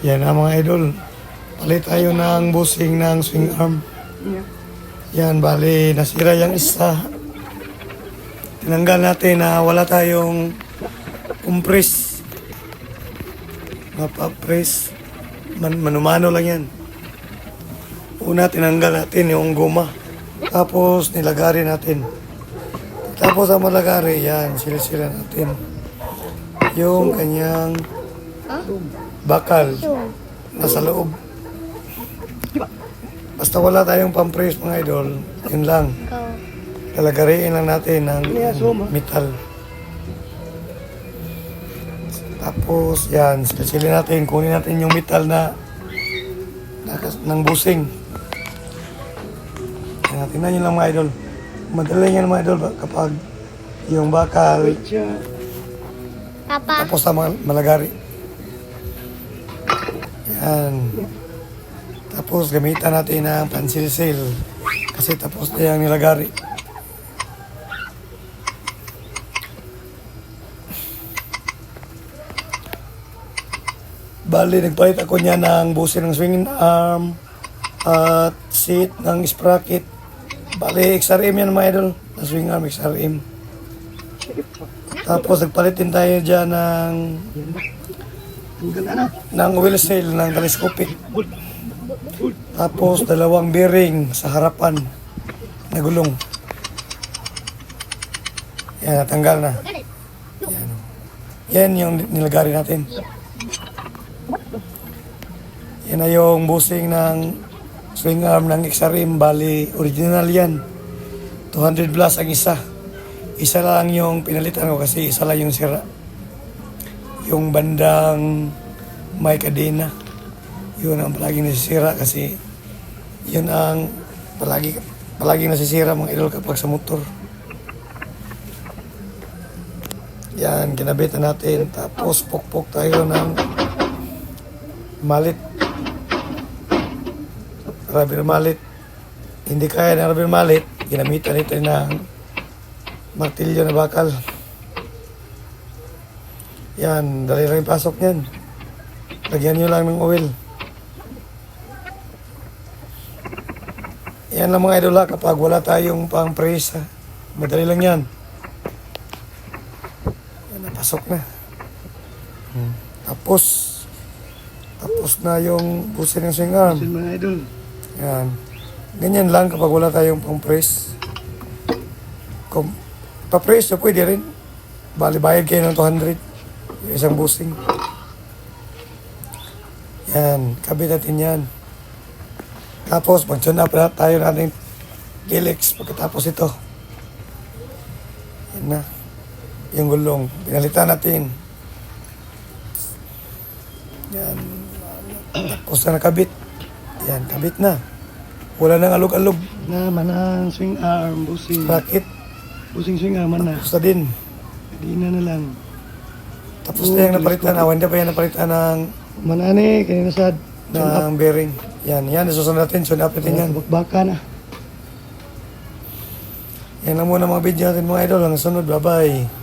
Yan ang mga idol. Palit tayo ng busing ng swing arm. Yan, bali, nasira yung isa. Tinanggal natin na wala tayong compress. Mapapress. Man, manumano lang yan. Una, tinanggal natin yung guma. Tapos, nilagari natin. Tapos, ang malagari, yan, sila-sila natin. Yung kanyang bakal nasa loob. Basta wala tayong pampress mga idol, yun lang. Lalagariin lang natin ng metal. Tapos yan, silsilin natin, kunin natin yung metal na, na ng busing. Yan, tingnan nyo lang mga idol. Madali yan mga idol kapag yung bakal Papa, tapos sa mga malagari. Yan. Tapos gamitan natin ng pansilsil. Kasi tapos na yung nilagari. Bali, nagpalit ako niya ng busi ng swinging arm at seat ng sprocket. Bali, XRM yan mga idol. Na swing arm, XRM. Tapos nagpalit din tayo dyan ng ng wheel seal ng telescopic. Tapos dalawang bearing sa harapan na gulong. Yan, natanggal na. Yan. Yan yung nilagari natin. Yan na yung busing ng swing arm ng XRM. Bali, original yan. 200 plus ang isa. Isa lang yung pinalitan ko kasi isa lang yung sira. Yung bandang may kadena. Yun ang palaging nasisira kasi yun ang palagi palaging nasisira mga idol kapag sa motor. Yan, kinabitan natin. Tapos pukpok tayo ng malit. Rubber malit. Hindi kaya ng rubber malit, ginamitan ito ng martilyo na bakal. Yan, dali lang yung pasok niyan. Lagyan nyo lang ng oil. Yan lang mga idol ha, kapag wala tayong pang press ha. Madali lang yan. Yan, napasok na. Hmm. Tapos, tapos na yung busin ng swing arm. mga idol. Yan. Ganyan lang kapag wala tayong pang press. Kung pa-press, so pwede rin. Bali, bayad kayo ng 200. Yung isang boosting. Yan, kabit natin yan. Tapos, mag-tune up na tayo natin Gilix pagkatapos ito. Yan na. Yung gulong. Pinalitan natin. Yan. Tapos na nakabit. Yan, kabit na. Wala nang alog-alog. Naman ang swing arm, busing. Bakit? Busing swing arm, man na. Tapos na din. Di na na lang. Tapos na yung napalitan. Ah, hindi pa yung napalitan ng, Manani, kanina sad. ng bearing. Yan, yan. Isusunod natin. Sunod natin yan. Baka na. Yan lang muna mga video natin mga idol. Hanggang sunod. Bye-bye.